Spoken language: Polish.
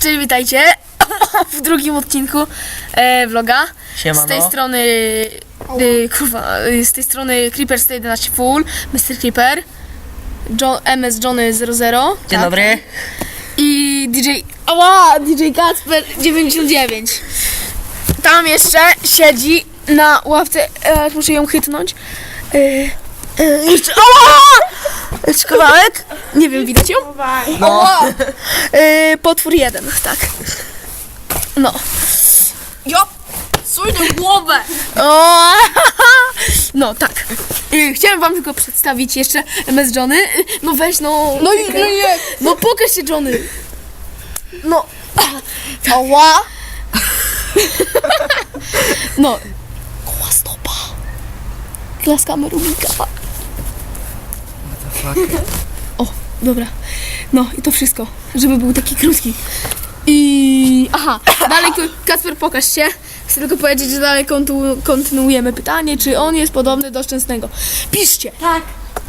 Cześć, witajcie w drugim odcinku e, vloga. Siemano. Z tej strony, e, kurwa, e, z tej strony Creeper 111 Full, Mr. Creeper, John, MS Johnny 00 Dzień tak. dobry. i DJ, ała, DJ Kacper 99. Tam jeszcze siedzi na ławce, e, muszę ją chytnąć. E, e, jeszcze, ała! Jeszcze kawałek, nie wiem, widać ją? No. E, potwór jeden, tak. No. Jo! Suj głowę! O, no tak. Y, Chciałem wam tylko przedstawić jeszcze MS Johnny. Y, No weź no. No i no nie! No pokaż się Johnny. No. Ała! No. Koła stopa. Klaskamy Rubika. O, dobra. No i to wszystko, żeby był taki krótki. I aha, dalej Kacper pokaż się. Chcę tylko powiedzieć, że dalej kontynuujemy pytanie, czy on jest podobny do Szczęsnego. Piszcie. Tak.